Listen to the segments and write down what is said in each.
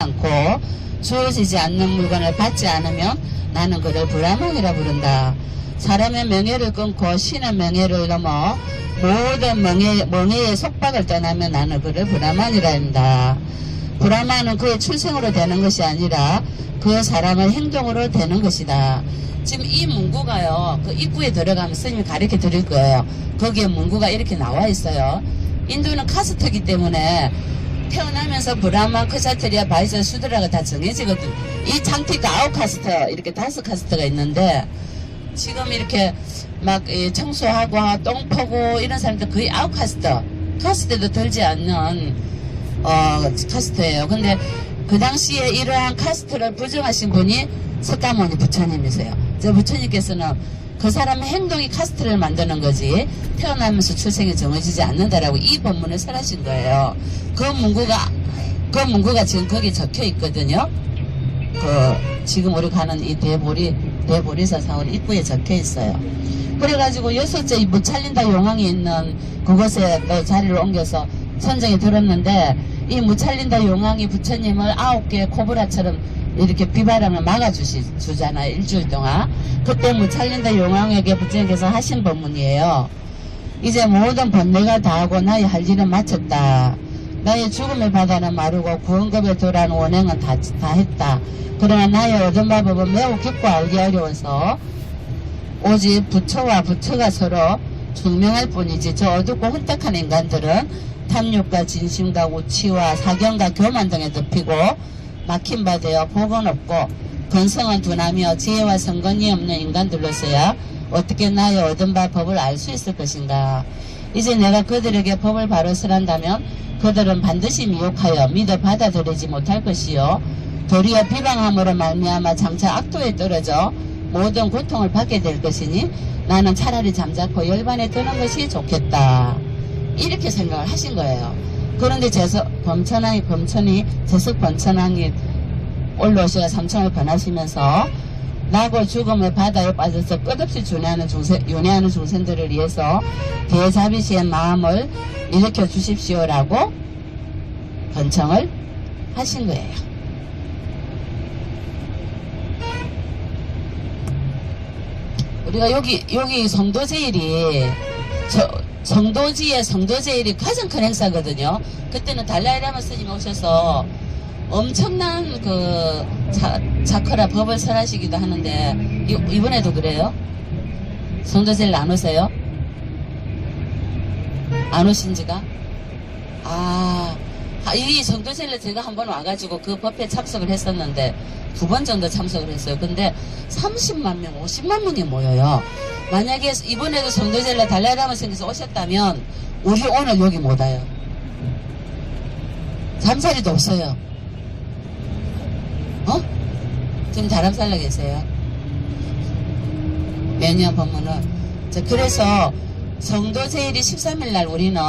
않고 주어지지 않는 물건을 받지 않으면 나는 그를 불화망이라 부른다. 사람의 명예를 끊고 신의 명예를 넘어 모든 명예, 명예의 속박을 떠나면 나는 그를 불화만이라 한다. 불화만은 그의 출생으로 되는 것이 아니라 그 사람의 행동으로 되는 것이다. 지금 이 문구가요, 그 입구에 들어가면 스님이 가르쳐 드릴 거예요. 거기에 문구가 이렇게 나와 있어요. 인도는 카스트기 때문에 태어나면서 브라마, 크사테리아, 바이서, 수드라가 다 정해지거든. 이 장티가 아홉 카스트, 이렇게 다섯 카스트가 있는데, 지금 이렇게 막 이, 청소하고 똥 퍼고 이런 사람들 거의 아홉 카스트, 카스트도 들지 않는, 어, 카스트예요. 근데 그 당시에 이러한 카스트를 부정하신 분이 석가모니 부처님이세요. 저 부처님께서는 그 사람의 행동이 카스트를 만드는 거지 태어나면서 출생이 정해지지 않는다라고 이 본문을 설하신 거예요. 그 문구가 그 문구가 지금 거기 적혀 있거든요. 그 지금 우리 가는 이 대보리 대보리사 사원 입구에 적혀 있어요. 그래가지고 여섯째 이 무찰린다 용왕이 있는 그곳에 또 자리를 옮겨서 선정에 들었는데 이 무찰린다 용왕이 부처님을 아홉 개의 코브라처럼 이렇게 비바람을 막아주시 주잖아요 일주일 동안 그때 무찰린다 용왕에게 부처님께서 하신 법문이에요. 이제 모든 번뇌가 다 하고 나의 할 일은 마쳤다. 나의 죽음의 바다는 마르고 구원급에 들어간 원행은 다, 다 했다. 그러나 나의 얻은 바법은 매우 깊고 알기 어려워서 오직 부처와 부처가 서로 증명할 뿐이지 저 어둡고 혼탁한 인간들은 탐욕과 진심과 우치와 사견과 교만 등에 덮이고 막힌 바 되어 복은 없고 건성은 둔하며 지혜와 성건이 없는 인간들로서야 어떻게 나의 얻은 바 법을 알 수 있을 것인가 이제 내가 그들에게 법을 바로 설한다면 그들은 반드시 미혹하여 믿어 받아들이지 못할 것이요 도리어 비방함으로 말미암아 장차 악도에 떨어져 모든 고통을 받게 될 것이니 나는 차라리 잠자코 열반에 드는 것이 좋겠다. 이렇게 생각을 하신 거예요. 그런데 재석 범천왕이 범천이 재석 범천왕이 올라오시가 삼천을 권하시면서 나고 죽음의 바다에 빠져서 끝없이 준해하는 중생, 윤회하는 중생들을 위해서 대자비시의 마음을 일으켜 주십시오라고 번청을 하신 거예요. 우리가 여기 여기 성도제일이 저 성도지의 성도제일이 가장 큰 행사거든요. 그때는 달라이라마 스님 오셔서 엄청난 그 자, 자커라 법을 설하시기도 하는데 이, 이번에도 그래요? 성도제일 안 오세요? 안 오신 지가? 아, 아, 이 성도제일에 제가 한 번 와가지고 그 법회 참석을 했었는데 두 번 정도 참석을 했어요. 근데 30만 명, 50만 명이 모여요. 만약에 이번에도 성도제일에 달라이라마 스님께서 오셨다면 우리 오늘 여기 못 와요. 잠자리도 없어요. 어? 지금 다람살라 계세요. 매년 저 그래서 성도 제일이 13일 날 우리는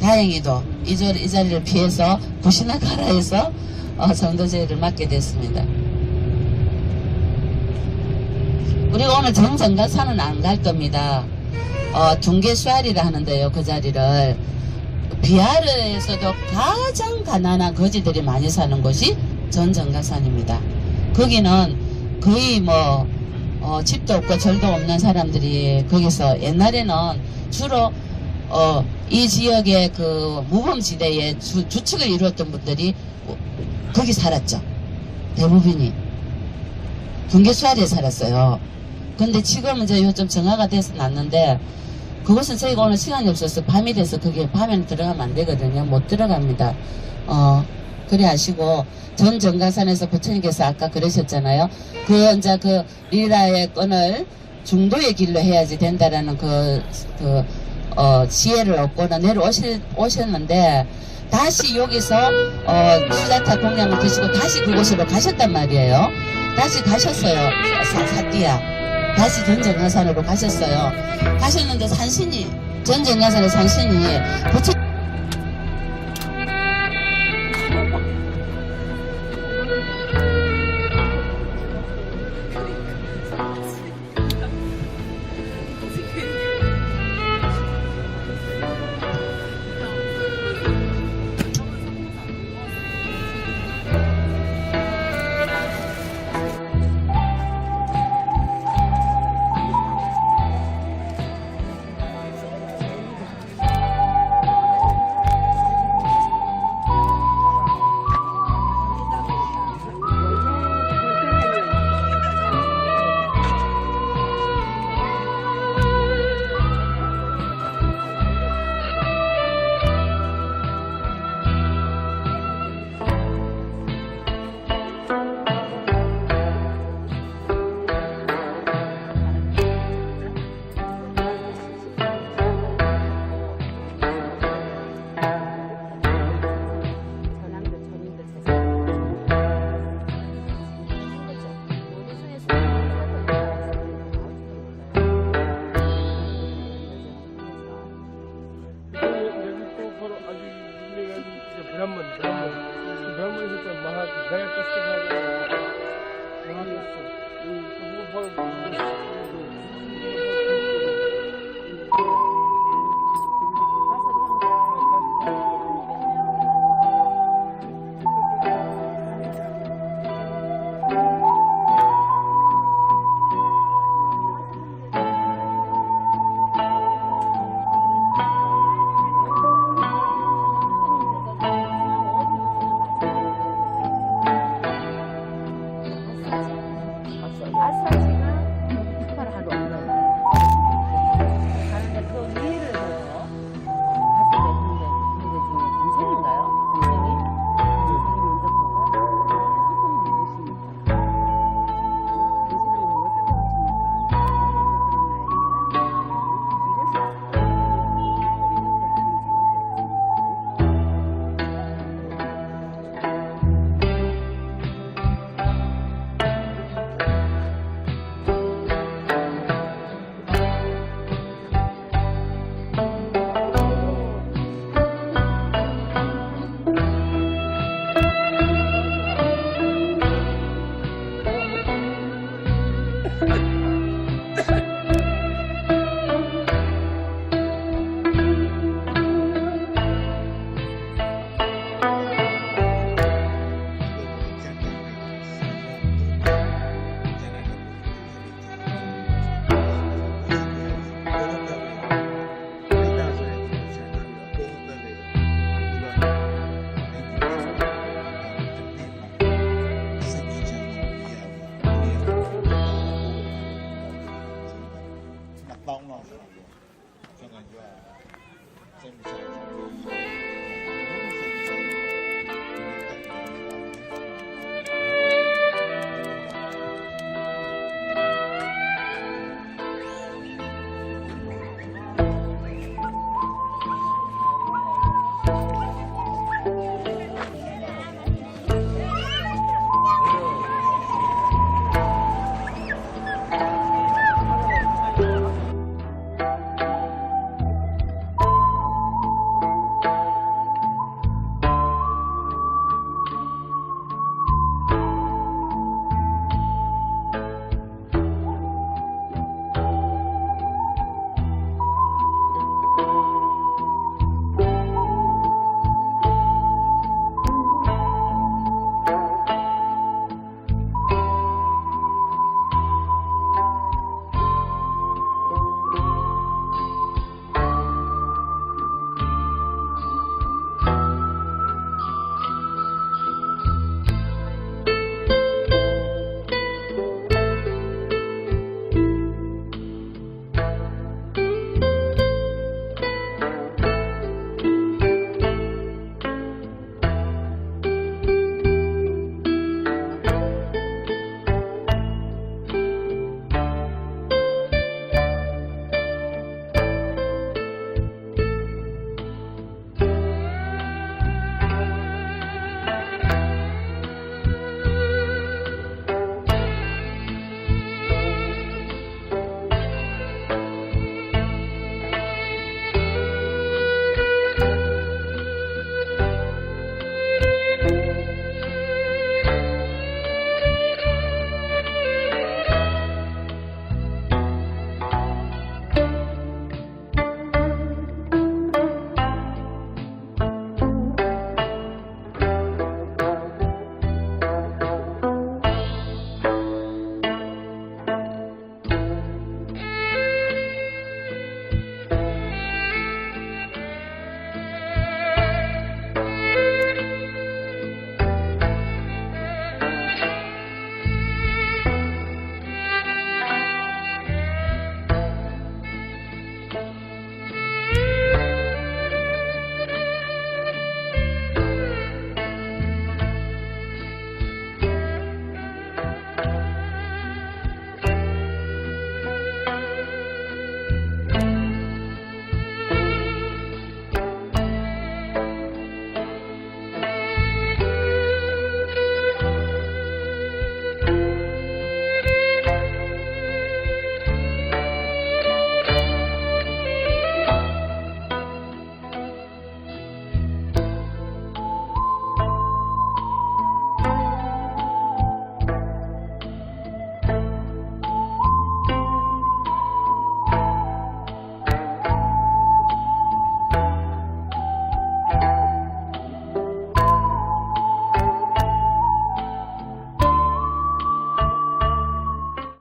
다행히도 이, 자- 이 자리를 피해서 구시나 가라에서 어, 성도제일을 맡게 됐습니다. 우리가 오늘 정정가사는 안 갈 겁니다. 어, 둥계수알이라 하는데요, 그 자리를. 비하르에서도 가장 가난한 거지들이 많이 사는 곳이 전정가산입니다. 거기는 거의 뭐, 어, 집도 없고 절도 없는 사람들이 거기서 옛날에는 주로 어, 이 지역의 그 무범지대의 주, 주축을 이루었던 분들이 거기 살았죠. 대부분이. 군계수알에 살았어요. 근데 지금은 이제 요즘 정화가 돼서 났는데 그것은 저희가 오늘 시간이 없어서 밤이 돼서 그게 밤에는 들어가면 안 되거든요. 못 들어갑니다. 어, 그래 하시고 전 정가산에서 부처님께서 아까 그러셨잖아요. 그 이제 그 리라의 끈을 중도의 길로 해야지 된다라는 그, 그, 어, 지혜를 얻고는 내려오실, 오셨는데 다시 여기서 어, 수자타 공양을 드시고 다시 그곳으로 가셨단 말이에요. 다시 가셨어요. 사, 사띠야. 다시 전정가산으로 가셨어요. 가셨는데 산신이 전정가산의 산신이 부처 Thank you. 感觉。啊真不错